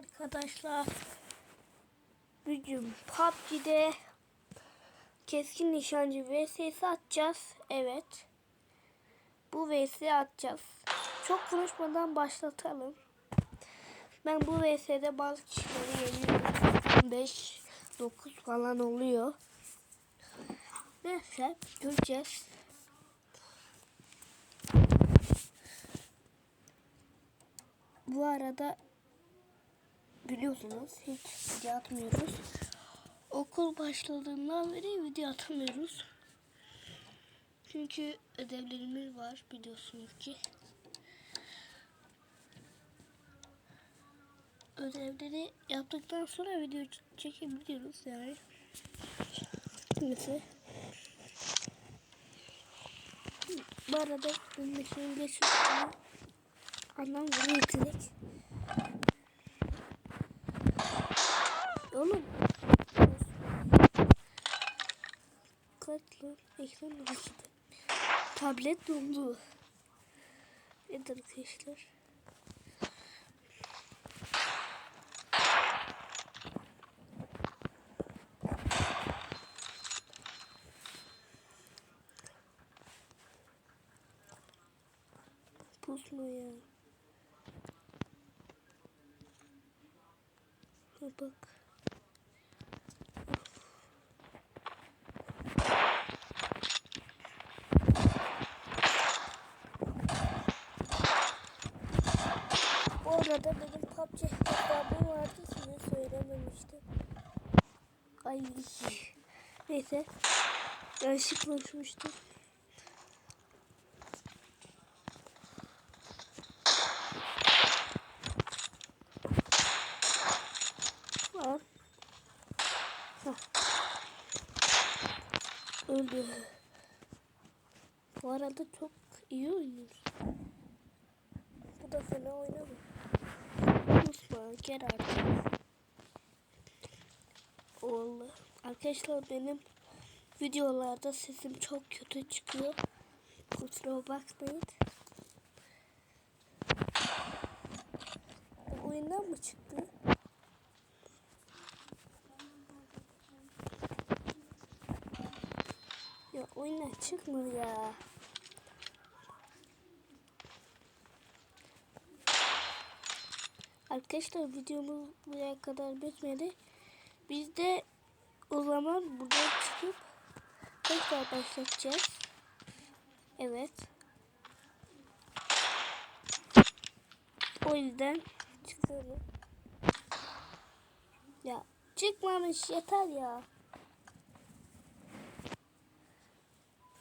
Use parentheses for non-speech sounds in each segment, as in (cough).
arkadaşlar. Bugün PUBG'de keskin nişancı vs atacağız. Evet. Bu vs atacağız. Çok konuşmadan başlatalım. Ben bu vs'de bazı kişileri yeniyorum. 5 9 falan oluyor. Neyse göreceğiz. Bu arada biliyorsunuz hiç video atmıyoruz. Okul başladığından beri video atamıyoruz. Çünkü ödevlerimiz var biliyorsunuz ki. Ödevleri yaptıktan sonra video çekebiliyoruz yani. Neyse. Bu arada benim için geçiyorum. Anlam bunu. Oğlum. Lan? Ekran dondu. Tablet dondu. Evet arkadaşlar. Pusma ya. Bak. Bu arada benim PUBG hesabım vardı size söylememiştim. Ay. Neyse. Yanlışlıkla uçmuştum. Al. Hah. Öldü. Bu arada çok iyi oynuyor. Bu da fena oynamıyor. Unutma gel artık. Oğlu. Arkadaşlar benim videolarda sesim çok kötü çıkıyor. Kusura bakmayın. Oyundan mı çıktı? Ya oyundan çıkmıyor ya. Arkadaşlar videomuz buraya kadar bitmedi. Biz de o zaman buradan çıkıp tekrar başlatacağız. Evet. O yüzden çıkıyorum. Ya çıkmamış yeter ya.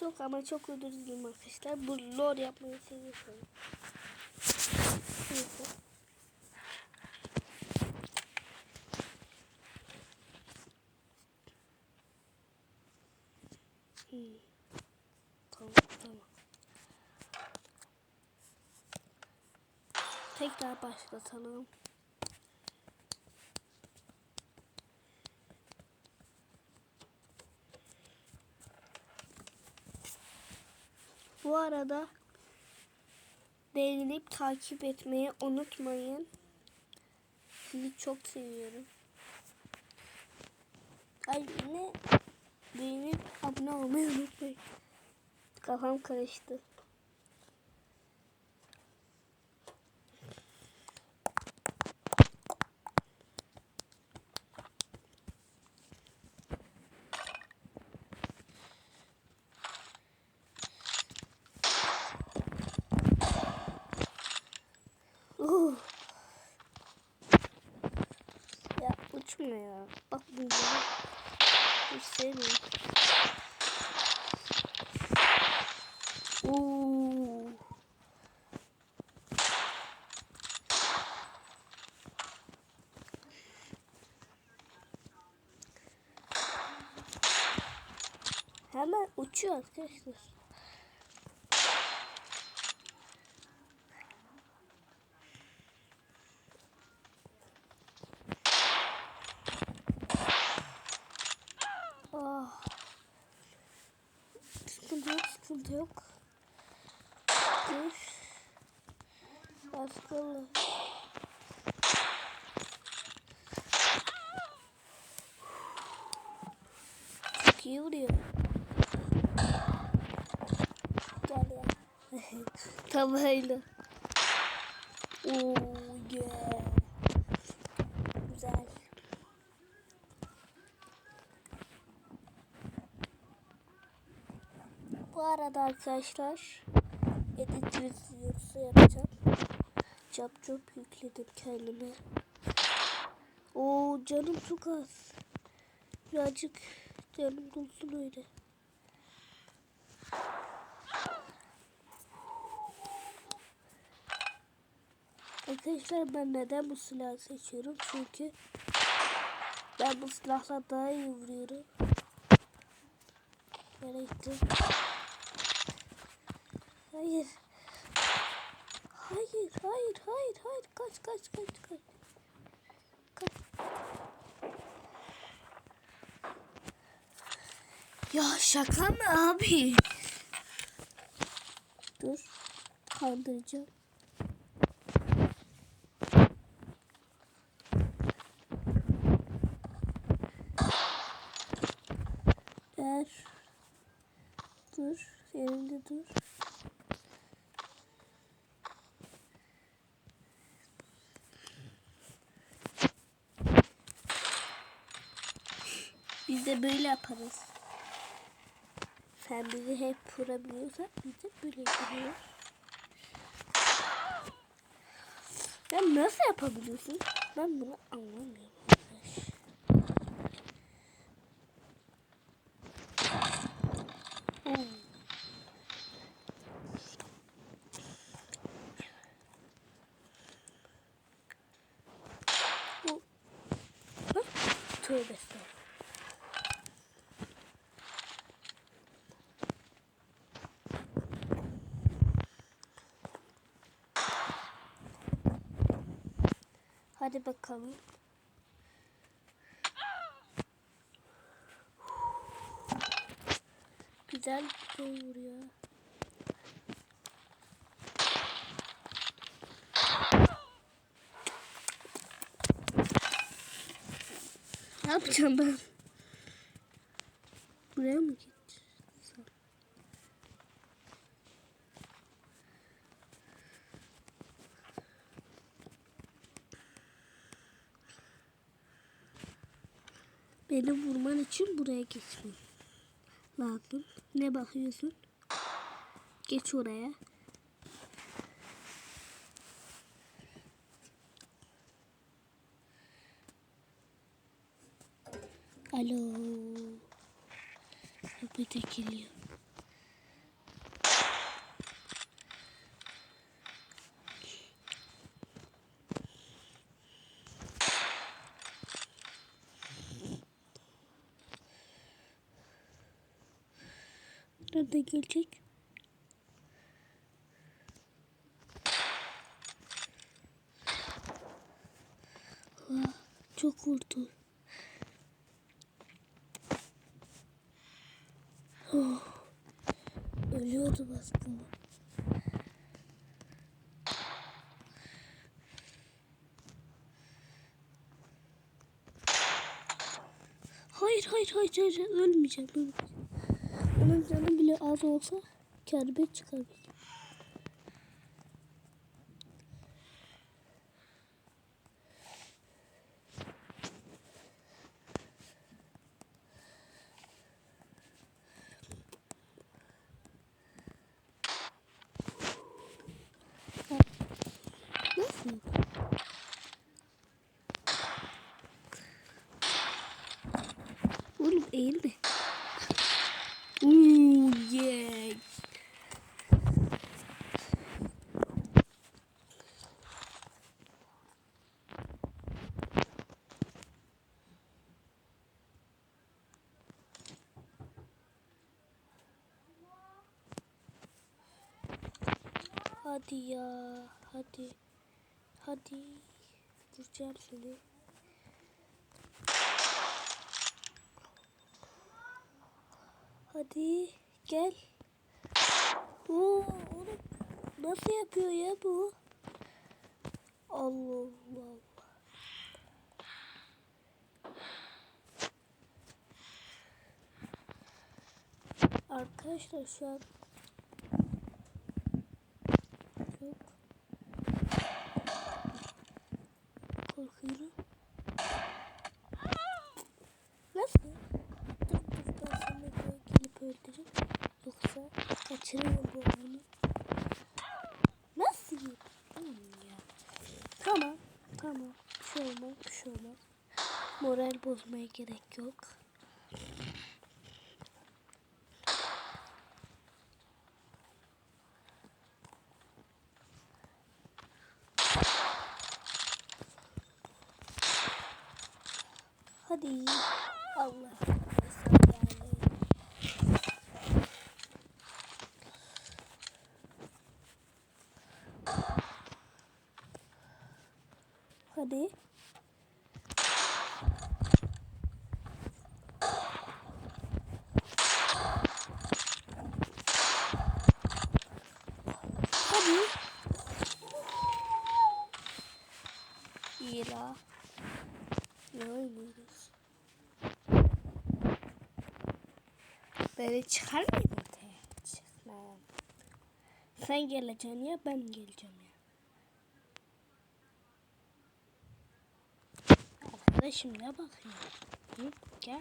Çok ama çok özür dilerim arkadaşlar. Bu lore yapmayı seviyorum. Neyse. Hmm. Tamam tamam. Tekrar başlatalım. Bu arada beğenip takip etmeyi unutmayın. Sizi çok seviyorum. Ay ne? Beğenip abone olmayı unutmayın. Kafam karıştı. Uh. Ya uçma ya. Bak bunları hiç sevmiyorum. Oo. Hemen uçuyor arkadaşlar. yok. Üf. Baskılı. Çok iyi vuruyor. Gel ya. (laughs) Tam öyle. Oh yeah. Arkadaşlar edit videosu yapacağım. Cap cap yükledim kendime. Oo canım çok az. Birazcık canım dolsun öyle. Arkadaşlar ben neden bu silahı seçiyorum? Çünkü ben bu silahla daha iyi vuruyorum. Gittim? Hayır. Hayır, hayır, hayır, hayır. Kaç, kaç, kaç, kaç. Kaç. Ya şaka mı abi? Dur. Kandıracağım. Der. Dur. Yerinde dur. Biz de böyle yaparız. Sen bizi hep vurabiliyorsan biz de böyle yapıyoruz. Sen nasıl yapabiliyorsun? Ben bunu anlamıyorum. arkadaş. Hmm. Bu- Bak, Tövbe estağfurullah. Hadi bakalım. Güzel bir şey vuruyor. Ne yapacağım ben? Buraya mı git? Beni vurman için buraya geçmem lazım. Ne bakıyorsun? Geç oraya. Alo. Bir de Nerede gelecek? Çok vurdu. Oh, ölüyordu aslında. Hayır hayır hayır hayır ölmeyeceğim. ölmeyeceğim. Onun canı bile az olsa kârbe çıkar. Nasıl? Oğlum eğilme. Ooh, yeah. Hadi ya, hadi. Hadi. Vuracağım seni. Hadi gel. Oo, oğlum nasıl yapıyor ya bu? Allah Allah. Arkadaşlar şu an korkuyorum. Nasıl? Dur dur ben sana böyle gelip öldüreyim. Yoksa kaçırırım bu oyunu. Nasıl? Hmm, ya. Tamam. Tamam. Bir şey olmaz. Bir şey olmaz. Moral bozmaya gerek yok. Hadi. Allah. Hadi. Hadi. İyi la. Ne oynuyoruz? Böyle çıkar mıyım ortaya? Çıkmam. Sen geleceksin ya ben geleceğim Arkadaşım ne bakıyor? Hı? Gel.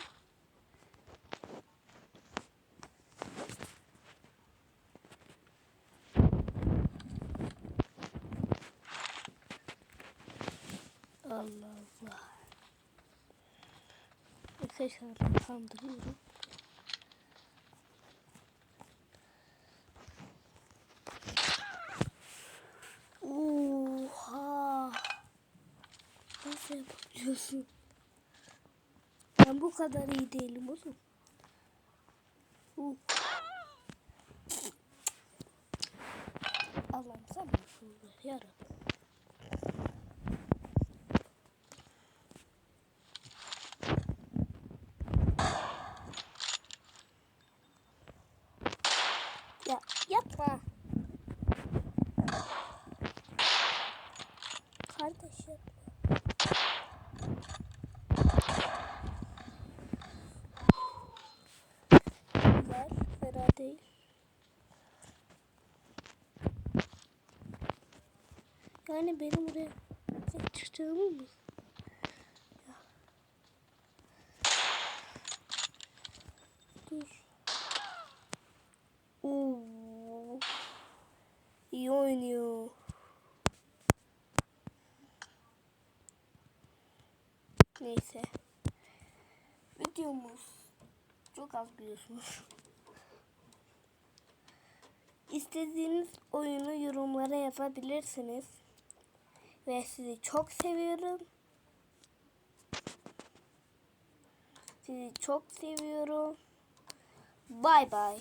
Allah Allah. Arkadaşlar kandırıyorum. Oha. Nasıl yapabiliyorsun? Ben bu kadar iyi değilim oğlum. Uh. Allah'ım sen ver yarabbim. Ya yapma. Kardeş yapma. Güzel, fena değil. Yani benim tek çıktığımı mı? Dur. Oo. İyi oynuyor. Neyse. Videomuz çok az biliyorsunuz. İstediğiniz oyunu yorumlara yazabilirsiniz. Ve sizi çok seviyorum. Sizi çok seviyorum. Bay bay.